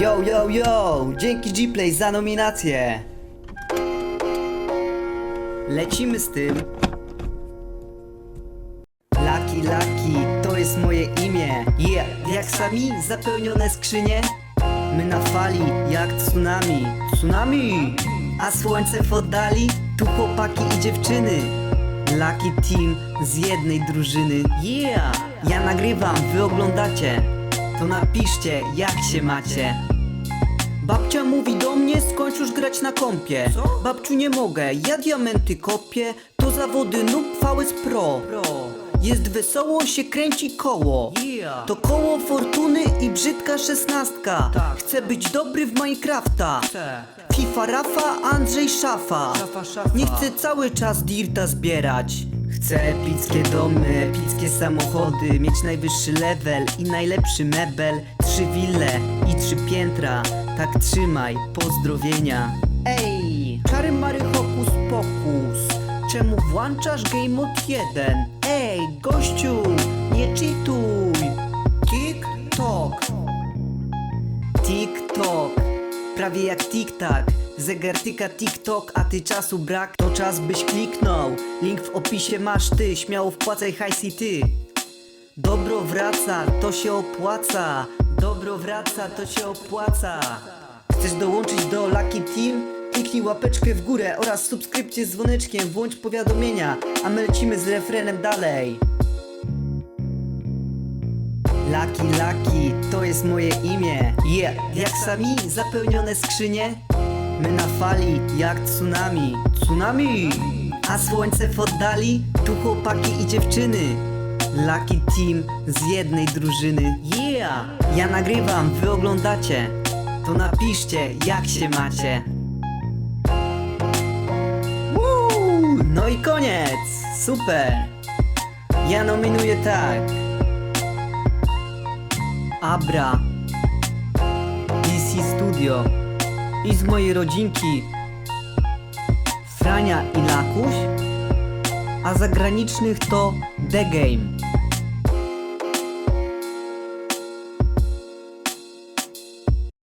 Yo, yo, yo! Dzięki G-Play za nominację! Lecimy z tym. Lucky, Lucky, to jest moje imię. Yeah, jak sami zapełnione skrzynie. My na fali, jak tsunami. Tsunami! A słońce w oddali, tu chłopaki i dziewczyny. Lucky Team z jednej drużyny. Yeah! Ja nagrywam, wy oglądacie. To napiszcie, jak się macie. Babcia mówi do mnie, skończ już grać na kompie. Babciu nie mogę, ja diamenty kopię. To zawody noob VS Pro. Jest wesoło, się kręci koło. To koło fortuny i brzydka szesnastka. Chcę być dobry w Minecrafta. FIFA Rafa, Andrzej Szafa. Nie chcę cały czas dirta zbierać. Chcę epickie domy, epickie samochody, mieć najwyższy level i najlepszy mebel, trzy wille i trzy piętra. Tak trzymaj, pozdrowienia. Ej, czary mary hokus pokus. Czemu włączasz game mode 1? Ej, gościu, nie cheatuj. TikTok. TikTok. Prawie jak tik-tak. Zegar tyka TikTok, a ty czasu brak, to czas byś kliknął. Link w opisie masz ty, śmiało wpłacaj hajs i ty. Dobro wraca, to się opłaca. Dobro wraca, to się opłaca. Chcesz dołączyć do Lucky Team? Kliknij łapeczkę w górę oraz subskrypcję z dzwoneczkiem, włącz powiadomienia, a my lecimy z refrenem dalej. Lucky Lucky, to jest moje imię. Yeah, jak sami zapełnione skrzynie. My na fali, jak tsunami. Tsunami! A słońce w oddali, tu chłopaki i dziewczyny. Lucky Team z jednej drużyny. Yeah! Ja nagrywam, wy oglądacie. To napiszcie, jak się macie. Woo! No i koniec! Super! Ja nominuję tak. Abra DC Studio i z mojej rodzinki Frania i Lakuś, a zagranicznych to The Game.